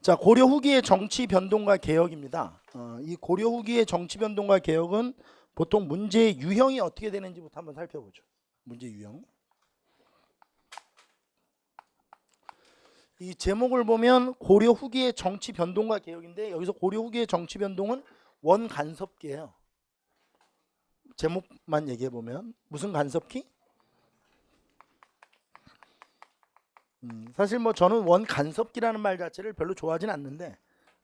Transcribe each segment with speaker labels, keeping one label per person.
Speaker 1: 자 고려 후기의 정치 변동과 개혁입니다. 어, 이 고려 후기의 정치 변동과 개혁은 보통 문제 유형이 어떻게 되는지부터 한번 살펴보죠. 문제 유형. 이 제목을 보면 고려 후기의 정치 변동과 개혁인데 여기서 고려 후기의 정치 변동은 원 간섭기예요. 제목만 얘기해 보면 무슨 간섭기? 음, 사실 뭐 저는 원 간섭기라는 말 자체를 별로 좋아하진 않는데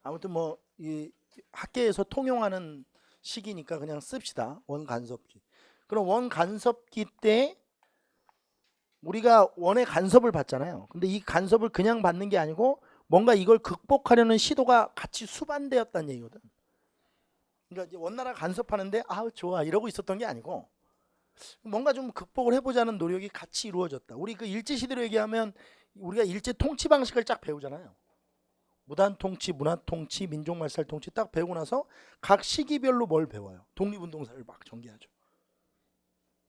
Speaker 1: 아무튼 뭐 이 학계에서 통용하는 시기니까 그냥 씁시다. 원 간섭기. 그럼 원 간섭기 때 우리가 원의 간섭을 받잖아요. 근데 이 간섭을 그냥 받는 게 아니고 뭔가 이걸 극복하려는 시도가 같이 수반되었다는 얘기거든. 그러니까 원나라 간섭하는데 아 좋아 이러고 있었던 게 아니고 뭔가 좀 극복을 해보자는 노력이 같이 이루어졌다. 우리 그 일제 시대로 얘기하면 우리가 일제 통치 방식을 쫙 배우잖아요. 무단 통치, 문화 통치, 민족 말살 통치 딱 배우고 나서 각 시기별로 뭘 배워요. 독립운동사를 막 전개하죠.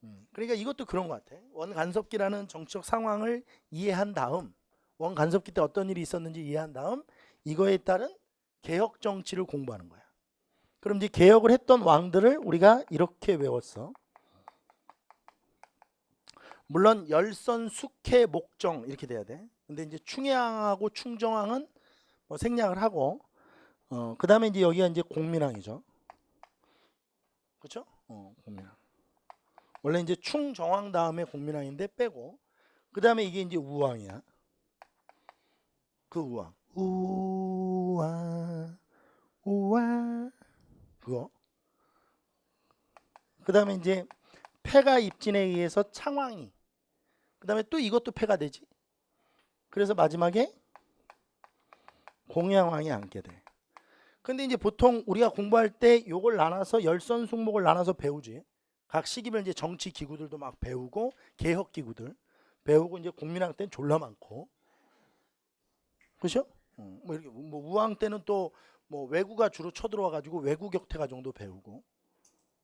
Speaker 1: 음, 그러니까 이것도 그런 것 같아. 원 간섭기라는 정치적 상황을 이해한 다음, 원 간섭기 때 어떤 일이 있었는지 이해한 다음 이거에 따른 개혁 정치를 공부하는 거야. 그럼 이제 개혁을 했던 왕들을 우리가 이렇게 외웠어. 물론 열선, 숙해, 목정 이렇게 돼야 돼. 근데 이제 충해왕하고 충정왕은 뭐 생략을 하고 어 그다음에 이제 여기가 이제 공민왕이죠. 그렇죠? 어, 공민왕. 원래 이제 충정왕 다음에 공민왕인데 빼고 그다음에 이게 이제 우왕이야. 그 우왕. 우왕 우왕 그거. 그다음에 이제 폐가 입진에 의해서 창왕이. 그 다음에 또 이것도 폐가 되지. 그래서 마지막에 공양왕이 앉게 돼. 근데 이제 보통 우리가 공부할 때 요걸 나눠서 열선 숙목을 나눠서 배우지. 각 시기별 이제 정치 기구들도 막 배우고 개혁 기구들 배우고 이제 공민왕 때는 졸라 많고. 그렇죠? 어, 뭐 이렇게 뭐 우왕 때는 또 뭐 외구가 주로 쳐들어와 가지고 외구 격퇴가 정도 배우고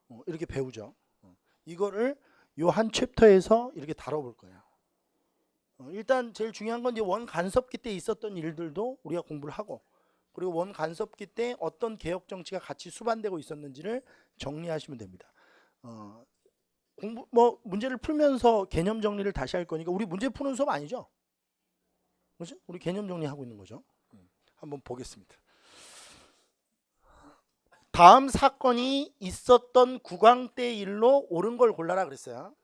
Speaker 1: 어, 이렇게 배우죠. 어, 이거를 요 한 챕터에서 이렇게 다뤄볼. 어, 일단 제일 중요한 건 이제 원 간섭기 때 있었던 일들도 우리가 공부를 하고 그리고 원 간섭기 때 어떤 개혁 정치가 같이 수반되고 있었는지를 정리하시면 됩니다. 어, 공부 뭐 문제를 풀면서 개념 정리를 다시 할 거니까 우리 문제 푸는 수업 아니죠? 그렇죠? 우리 개념 정리하고 있는 거죠. 음, 한번 보겠습니다. 다음 사건이 있었던 국왕 때 일로 옳은 걸 골라라 그랬어요.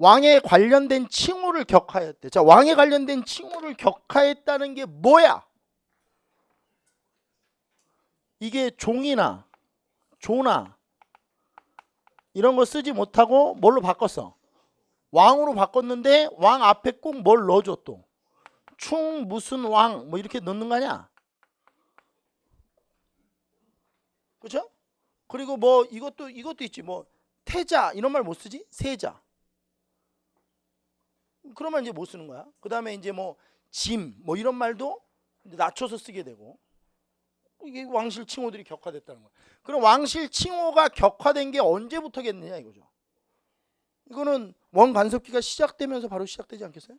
Speaker 1: 왕에 관련된 칭호를 격하였대. 자, 왕에 관련된 칭호를 격하했다는 게 뭐야? 이게 종이나 조나 이런 거 쓰지 못하고 뭘로 바꿨어? 왕으로 바꿨는데 왕 앞에 꼭 뭘 넣어줘 또? 충 무슨 왕 뭐 이렇게 넣는 거 아니야? 그렇죠? 그리고 뭐 이것도 이것도 있지 뭐 태자 이런 말 못 쓰지? 세자 그러면 이제 못 쓰는 거야. 그 다음에 이제 뭐 짐 뭐 이런 말도 낮춰서 쓰게 되고 이게 왕실 칭호들이 격화됐다는 거야. 그럼 왕실 칭호가 격화된 게 언제부터겠느냐 이거죠. 이거는 원 간섭기가 시작되면서 바로 시작되지 않겠어요?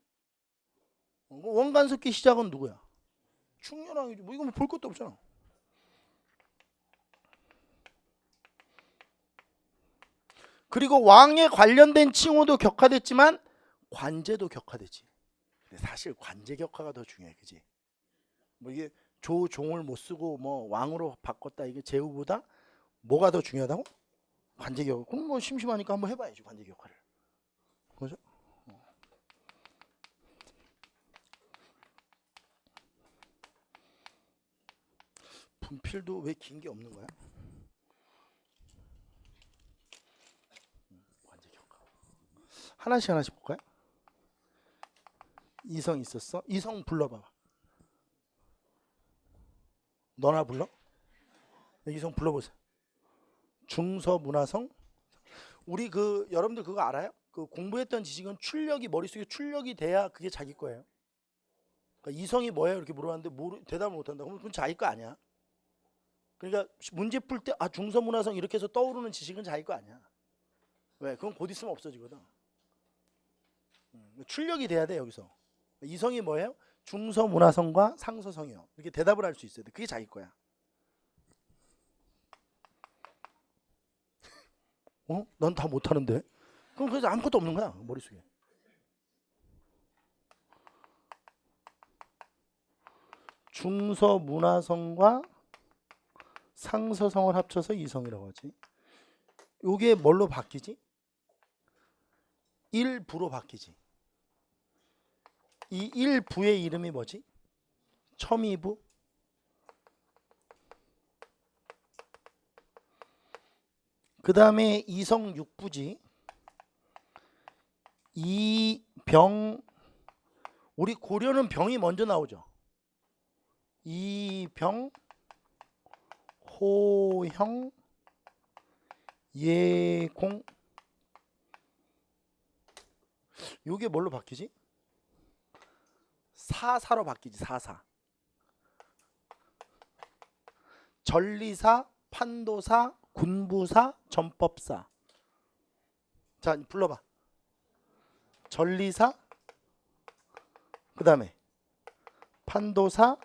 Speaker 1: 어, 원 간섭기 시작은 누구야? 충렬왕이지. 뭐 이거 뭐 볼 것도 없잖아. 그리고 왕에 관련된 칭호도 격화됐지만 관제도 격화되지. 근데 사실 관제 격화가 더 중요해, 그지? 뭐 이게 조종을 못 쓰고 뭐 왕으로 바꿨다 이게 제후보다 뭐가 더 중요하다고? 관제 격화. 그럼 뭐 심심하니까 한번 해봐야지 관제 격화를. 그죠? 어. 분필도 왜 긴 게 없는 거야? 하나씩 하나씩 볼까요? 이성 있었어? 이성 불러봐. 너나 불러? 이성 불러보세요. 중서문화성. 우리 그 여러분들 그거 알아요? 그 공부했던 지식은 출력이 머릿속에 출력이 돼야 그게 자기 거예요. 그러니까 이성이 뭐예요? 이렇게 물어봤는데 모르, 대답을 못 한다. 그러면 그건 자기 거 아니야. 그러니까 문제 풀 때 아 중서문화성 이렇게 해서 떠오르는 지식은 자기 거 아니야. 왜? 그건 곧 있으면 없어지거든. 음, 출력이 돼야 돼 여기서. 이성이 뭐예요? 중서문화성과 상서성이요. 이렇게 대답을 할 수 있어야 돼. 그게 자기 거야. 어? 난 다 못하는데? 그럼 그래서 아무것도 없는 거야 머릿속에. 중서문화성과 상서성을 합쳐서 이성이라고 하지. 요게 뭘로 바뀌지? 일부로 바뀌지. 이 일부의 이름이 뭐지? 첨이부. 그 다음에 이성 육부지. 이 병 우리 고려는 병이 먼저 나오죠. 이병 호형 예공 요게 뭘로 바뀌지? 사사로 바뀌지 사사. 전리사 판도사 군부사 전법사. 자 불러봐. 전리사 그 다음에 판도사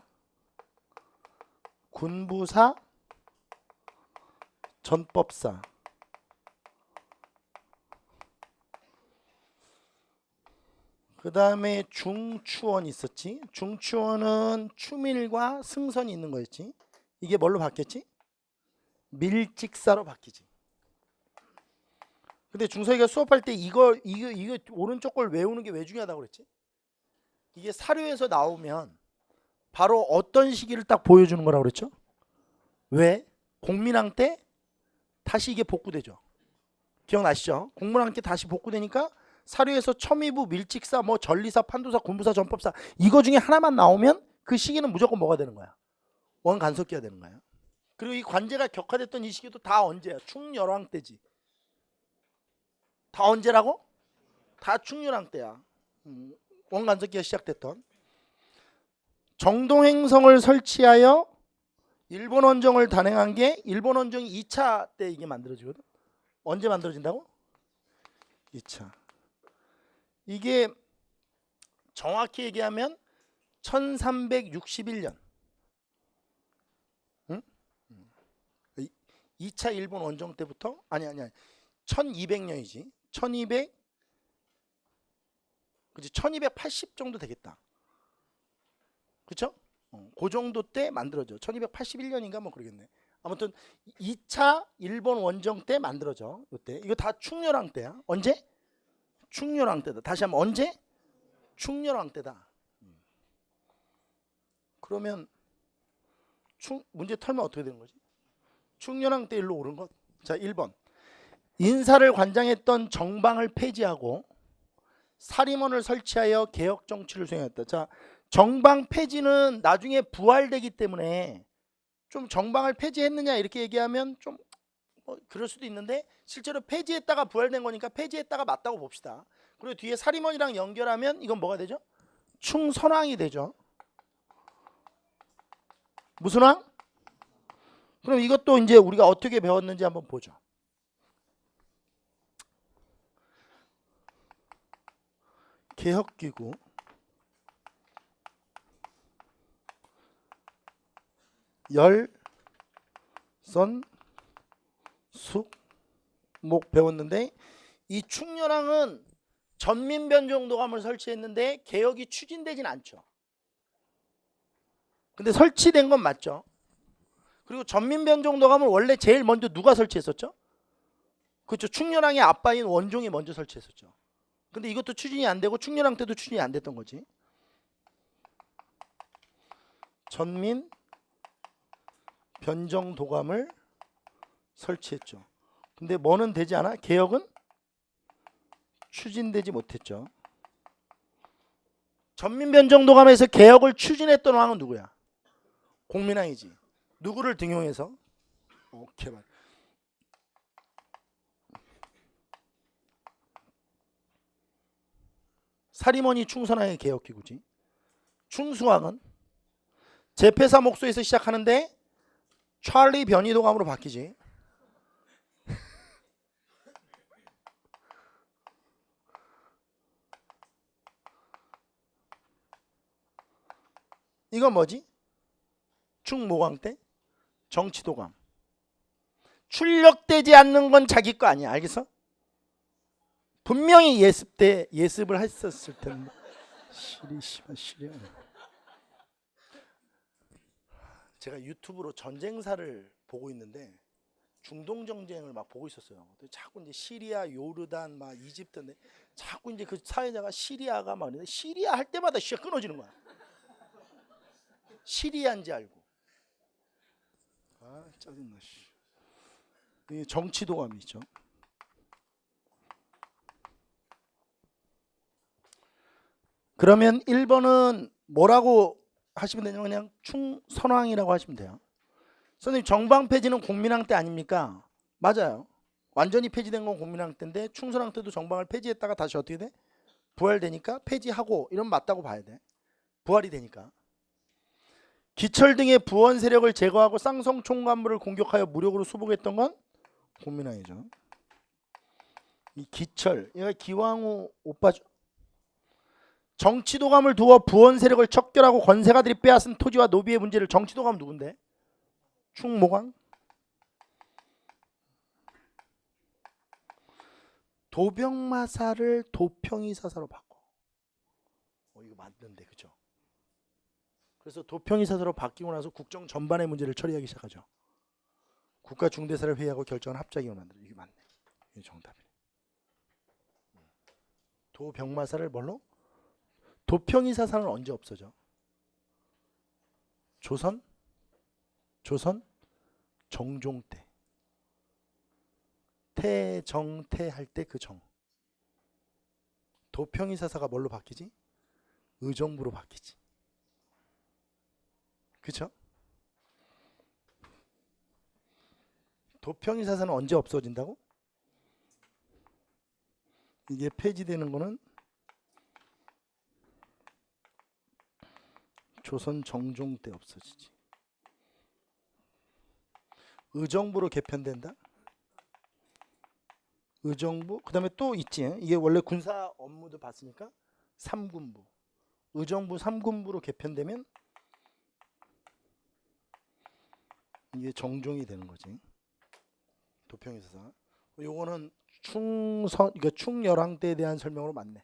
Speaker 1: 군부사 전법사 그 다음에 중추원 있었지? 중추원은 추밀과 승선이 있는 거였지? 이게 뭘로 바뀌었지? 밀직사로 바뀌지. 근데 중석이가 수업할 때 이거 이거 이거 오른쪽 걸 외우는 게 왜 중요하다고 그랬지? 이게 사료에서 나오면 바로 어떤 시기를 딱 보여주는 거라고 그랬죠? 왜? 공민왕 때 다시 이게 복구되죠. 기억나시죠? 공문왕 때 다시 복구되니까 사료에서 첨의부, 밀직사, 뭐 전리사, 판도사, 군부사, 전법사 이거 중에 하나만 나오면 그 시기는 무조건 뭐가 되는 거야? 원간섭기가 되는 거야. 그리고 이 관제가 격화됐던 이 시기도 다 언제야? 충렬왕 때지. 다 언제라고? 다 충렬왕 때야. 음, 원간섭기가 시작됐던 정동행성을 설치하여 일본 원정을 단행한 게 일본 원정이 2차 때 이게 만들어지거든. 언제 만들어진다고? 2차. 이게 정확히 얘기하면 1361년. 응? 2차 일본 원정 때부터 아니 아니 아니 1200년이지. 1200 그지 1280 정도 되겠다. 그렇죠? 어, 그 정도 때 만들어져. 1281년인가 뭐 그러겠네. 아무튼 2차 일본 원정 때 만들어져. 이때 이거 다 충렬왕 때야. 언제? 충렬왕 때다. 다시 한번 언제? 충렬왕 때다. 음. 그러면 충 문제 털면 어떻게 되는 거지? 충렬왕 때 일로 오른 것. 자, 1번. 인사를 관장했던 정방을 폐지하고 사림원을 설치하여 개혁 정치를 수행했다. 자, 정방 폐지는 나중에 부활되기 때문에 좀 정방을 폐지했느냐 이렇게 얘기하면 좀 뭐 그럴 수도 있는데 실제로 폐지했다가 부활된 거니까 폐지했다가 맞다고 봅시다. 그리고 뒤에 사림원이랑 연결하면 이건 뭐가 되죠? 충선왕이 되죠. 무슨 왕? 그럼 이것도 이제 우리가 어떻게 배웠는지 한번 보죠. 개혁기구 열, 선, 숙, 목 배웠는데 이 충렬왕은 전민변정도감을 설치했는데 개혁이 추진되진 않죠. 근데 설치된 건 맞죠. 그리고 전민변정도감을 원래 제일 먼저 누가 설치했었죠? 그렇죠. 충렬왕의 아빠인 원종이 먼저 설치했었죠. 근데 이것도 추진이 안 되고 충렬왕 때도 추진이 안 됐던 거지. 전민 변정 도감을 설치했죠. 근데 뭐는 되지 않아? 개혁은 추진되지 못했죠. 전민 변정 도감에서 개혁을 추진했던 왕은 누구야? 공민왕이지. 누구를 등용해서? 오케이 말. 사리머니 충선왕의 개혁기구지. 충수왕은 제페사 목소에서 시작하는데 찰리 변이도감으로 바뀌지. 이건 뭐지? 충모광대 정치도감. 출력되지 않는 건 자기 거 아니야. 알겠어? 분명히 예습 때 예습을 했었을 텐데. 시리 씨발 시리. 제가 유튜브로 전쟁사를 보고 있는데 중동 전쟁을 막 보고 있었어요. 자꾸 이제 시리아, 요르단, 막 이집트인데 자꾸 이제 그 사회자가 시리아가 막 이러는데 시리아 할 때마다 씨가 끊어지는 거야. 시리아인지 알고. 아 짜증나 씨. 이 정치도감이 있죠. 그러면 1번은 뭐라고 하시면 되냐면 그냥 충선왕이라고 하시면 돼요. 선생님 정방 폐지는 공민왕 때 아닙니까? 맞아요. 완전히 폐지된 건 공민왕 때인데 충선왕 때도 정방을 폐지했다가 다시 어떻게 돼? 부활되니까 폐지하고 이런 맞다고 봐야 돼. 부활이 되니까. 기철 등의 부원 세력을 제거하고 쌍성 총관부를 공격하여 무력으로 수복했던 건 공민왕이죠. 이 기철, 얘가 기왕후 오빠죠. 정치도감을 두어 부원 세력을 척결하고 권세가들이 빼앗은 토지와 노비의 문제를 정치도감 누군데? 충모강? 도병마사를 도평이사사로 바꿔. 어 이거 맞는데 그죠? 그래서 도평이사사로 바뀌고 나서 국정 전반의 문제를 처리하기 시작하죠. 국가 중대사를 회의하고 결정한 합작위원 만들어. 이게 맞네. 이게 정답이네. 도병마사를 뭘로? 도평이사사는 언제 없어져? 조선? 조선? 정종 때. 태정태 할 때 그 정. 도평이사사가 뭘로 바뀌지? 의정부로 바뀌지. 그쵸? 도평이사사는 언제 없어진다고? 이게 폐지되는 거는 조선 정종 때 없어지지. 의정부로 개편된다. 의정부 그다음에 또 있지. 이게 원래 군사 업무도 봤으니까 삼군부. 의정부 삼군부로 개편되면 이게 정종이 되는 거지. 도평에서 요거는 충선 그러니까 충열왕 때에 대한 설명으로 맞네.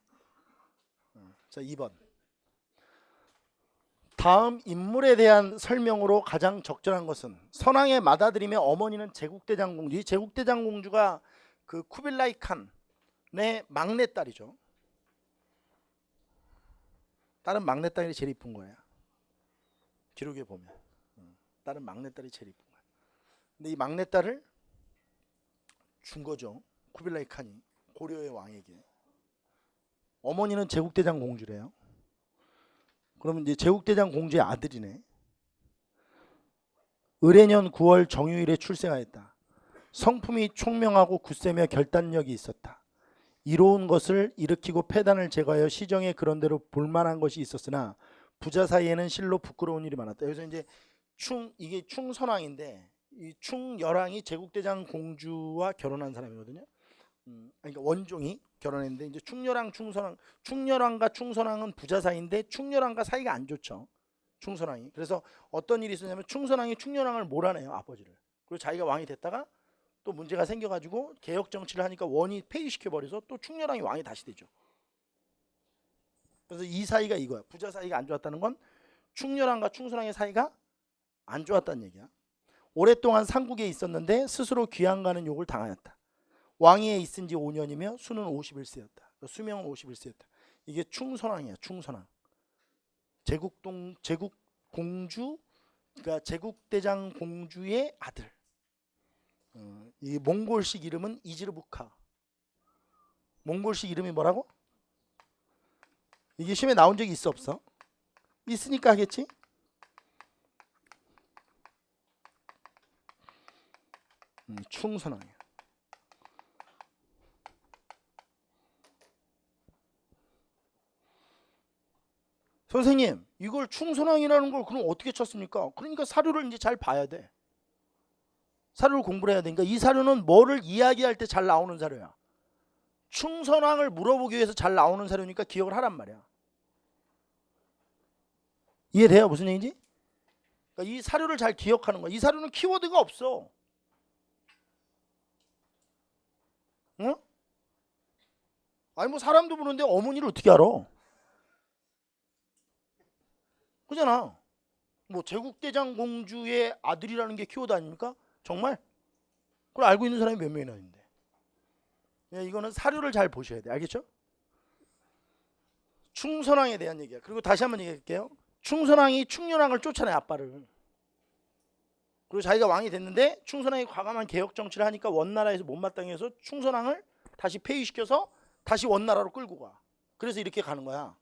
Speaker 1: 어, 자 2번. 다음 인물에 대한 설명으로 가장 적절한 것은 선왕의 맏아들이며 어머니는 제국대장 공주. 이 제국대장 공주가 그 쿠빌라이 칸의 막내딸이죠. 다른 막내딸이 제일 이쁜 거야. 기록에 보면. 음, 다른 막내딸이 제일 이쁜. 근데 이 막내딸을 준 거죠. 쿠빌라이 칸이 고려의 왕에게. 어머니는 제국대장 공주래요. 그러면 이제 제국대장 공주의 아들이네. 을해년 9월 정유일에 출생하였다. 성품이 총명하고 굳세며 결단력이 있었다. 이로운 것을 일으키고 폐단을 제거하여 시정에 그런대로 볼만한 것이 있었으나 부자 사이에는 실로 부끄러운 일이 많았다. 여기서 이제 충 이게 충선왕인데 이 충열왕이 제국대장 공주와 결혼한 사람이거든요. 음, 그러니까 원종이 결혼했는데 이제 충렬왕, 충선왕, 충렬왕과 충선왕은 부자 사이인데 충렬왕과 사이가 안 좋죠. 충선왕이. 그래서 어떤 일이 있었냐면 충선왕이 충렬왕을 몰아내요 아버지를. 그리고 자기가 왕이 됐다가 또 문제가 생겨가지고 개혁 정치를 하니까 원이 폐위시켜 버려서 또 충렬왕이 왕이 다시 되죠. 그래서 이 사이가 이거야. 부자 사이가 안 좋았다는 건 충렬왕과 충선왕의 사이가 안 좋았다는 얘기야. 오랫동안 상국에 있었는데 스스로 귀양 가는 욕을 당하였다. 왕위에 있은 지 5년이며 수는 51세였다. 수명은 51세였다. 이게 충선왕이야. 충선왕. 제국동 제국 공주 그러니까 제국대장 공주의 아들. 어, 이 몽골식 이름은 이지르부카. 몽골식 이름이 뭐라고? 이게 시험에 나온 적이 있어 없어? 있으니까 하겠지? 충선왕이야. 선생님, 이걸 충선왕이라는 걸 그럼 어떻게 쳤습니까? 그러니까 사료를 이제 잘 봐야 돼. 사료를 공부를 해야 되니까 이 사료는 뭐를 이야기할 때 잘 나오는 사료야. 충선왕을 물어보기 위해서 잘 나오는 사료니까 기억을 하란 말이야. 이해돼요? 무슨 얘기인지? 그러니까 이 사료를 잘 기억하는 거야. 이 사료는 키워드가 없어. 응? 아니 뭐 사람도 보는데 어머니를 어떻게 알아? 그잖아. 뭐 제국대장 공주의 아들이라는 게 키워드 아닙니까? 정말? 그걸 알고 있는 사람이 몇 명이나 있는데. 예, 이거는 사료를 잘 보셔야 돼. 알겠죠? 충선왕에 대한 얘기야. 그리고 다시 한번 얘기할게요. 충선왕이 충렬왕을 쫓아내 아빠를. 그리고 자기가 왕이 됐는데 충선왕이 과감한 개혁 정치를 하니까 원나라에서 못마땅해서 충선왕을 다시 폐위시켜서 다시 원나라로 끌고 가. 그래서 이렇게 가는 거야.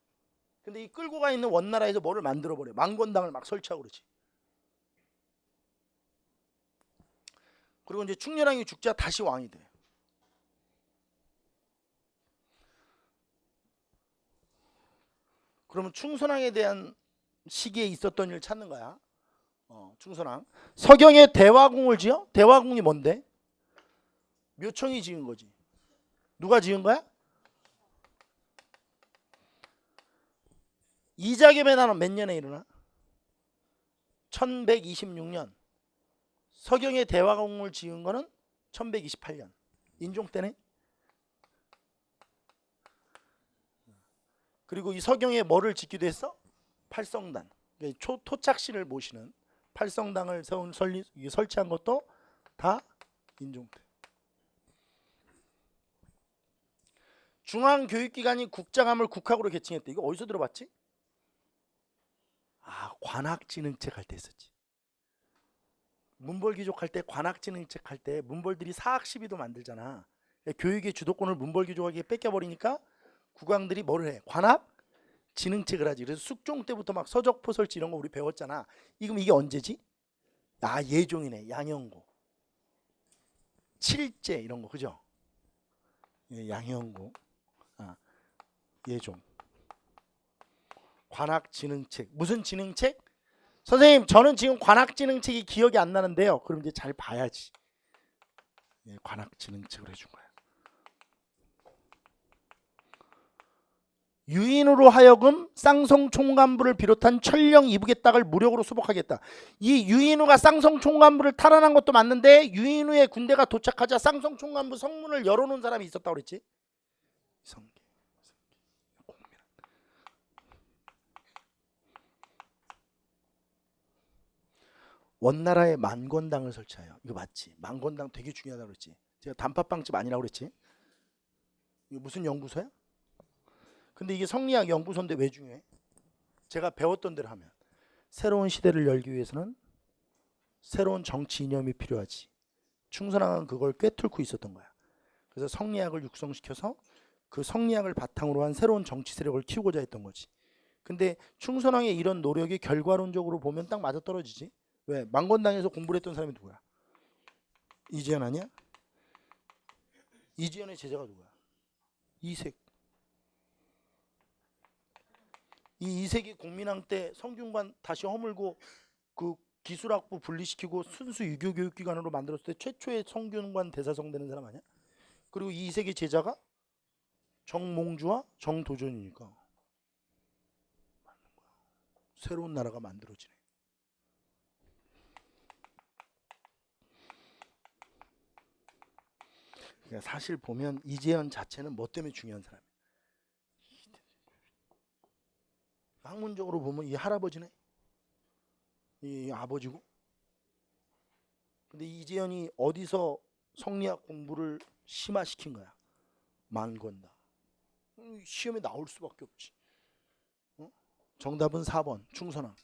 Speaker 1: 근데 이 끌고 가 있는 원나라에서 뭐를 만들어 버려. 망건당을 막 설치하고 그러지. 그리고 이제 충렬왕이 죽자 다시 왕이 돼. 그러면 충선왕에 대한 시기에 있었던 일을 찾는 거야. 어, 충선왕. 서경에 대화궁을 지어? 대화궁이 뭔데? 묘청이 지은 거지. 누가 지은 거야? 이자겸의 난은 몇 년에 일어나? 1126년. 서경의 대화궁을 지은 거는 1128년. 인종 때네. 그리고 이 서경에 뭐를 짓기도 했어? 팔성단. 그러니까 초, 토착신을 모시는 팔성당을 세운 설리, 설치한 것도 다 인종 때. 중앙교육기관이 국장함을 국학으로 개칭했대. 이거 어디서 들어봤지? 아 관학진흥책 할때 했었지. 문벌귀족 할 때 관학진흥책 할 때 문벌들이 사학시비도 만들잖아. 교육의 주도권을 문벌귀족에게 뺏겨버리니까 국왕들이 뭐를 해? 관학 진흥책을 하지. 그래서 숙종 때부터 막 서적포 설치 이런 거 우리 배웠잖아. 이금 이게 언제지? 아 예종이네. 양형고. 칠제 이런 거 그죠? 예, 양형고. 아 예종. 관학진흥책 무슨 진흥책? 선생님 저는 지금 관학진흥책이 기억이 안 나는데요. 그럼 이제 잘 봐야지. 예, 관학진흥책을 해준 거야. 유인으로 하여금 쌍성 총관부를 비롯한 천령 이북의 땅을 무력으로 수복하겠다. 이 유인우가 쌍성 총관부를 탈환한 것도 맞는데 유인우의 군대가 도착하자 쌍성 총관부 성문을 열어놓은 사람이 있었다고 그랬지. 성기, 공명. 원나라에 만권당을 설치하여 이거 맞지? 만권당 되게 중요하다고 그랬지. 제가 단팥빵집 아니라고 그랬지. 이거 무슨 연구소야? 근데 이게 성리학 연구소인데 왜 중요해? 제가 배웠던 대로 하면 새로운 시대를 열기 위해서는 새로운 정치 이념이 필요하지. 충선왕은 그걸 꿰뚫고 있었던 거야. 그래서 성리학을 육성시켜서 그 성리학을 바탕으로 한 새로운 정치 세력을 키우고자 했던 거지. 근데 충선왕의 이런 노력이 결과론적으로 보면 딱 맞아 떨어지지. 왜? 망건당에서 공부를 했던 사람이 누구야? 이지연 아니야? 이지연의 제자가 누구야? 이색. 이 이색이 공민왕 때 성균관 다시 허물고 그 기술학부 분리시키고 순수 유교 교육기관으로 만들었을 때 최초의 성균관 대사성 되는 사람 아니야? 그리고 이 이색의 제자가 정몽주와 정도전이니까 맞는 거야. 새로운 나라가 만들어지네. 그러니까 사실 보면 이재현 자체는 뭐 때문에 중요한 사람이야? 학문적으로 보면 이 할아버지네. 이 아버지고. 근데 이재현이 어디서 성리학 공부를 심화시킨 거야? 만권다. 음, 시험에 나올 수밖에 없지. 어? 정답은 4번 충선왕.